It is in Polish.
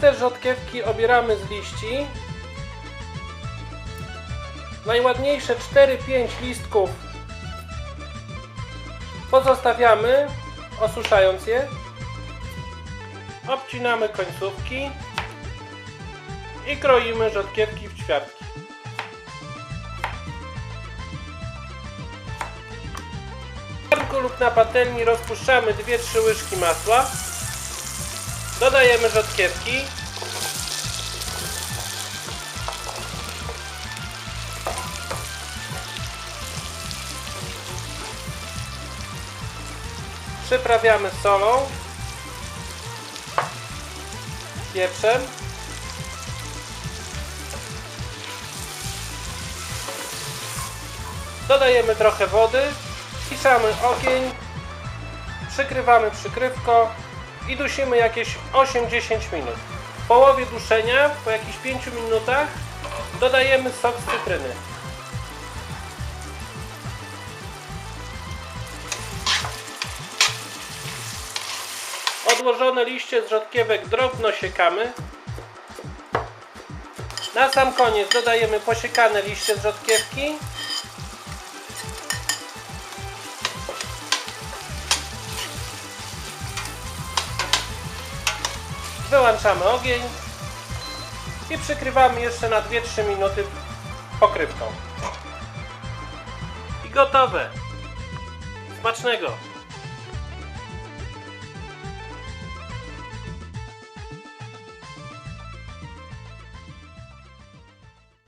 Te rzodkiewki obieramy z liści. Najładniejsze 4-5 listków pozostawiamy, osuszając je. Obcinamy końcówki i kroimy rzodkiewki w ćwiartki. W garnku lub na patelni rozpuszczamy 2-3 łyżki masła. Dodajemy rzodkiewki. Przyprawiamy solą, pieprzem. Dodajemy trochę wody, ściszamy ogień, przykrywamy przykrywko i dusimy jakieś 8-10 minut. W połowie duszenia, po jakichś 5 minutach, dodajemy sok z cytryny. Odłożone liście z rzodkiewek drobno siekamy. Na sam koniec dodajemy posiekane liście z rzodkiewki. Wyłączamy ogień i przykrywamy jeszcze na 2-3 minuty pokrywką. I gotowe. Smacznego!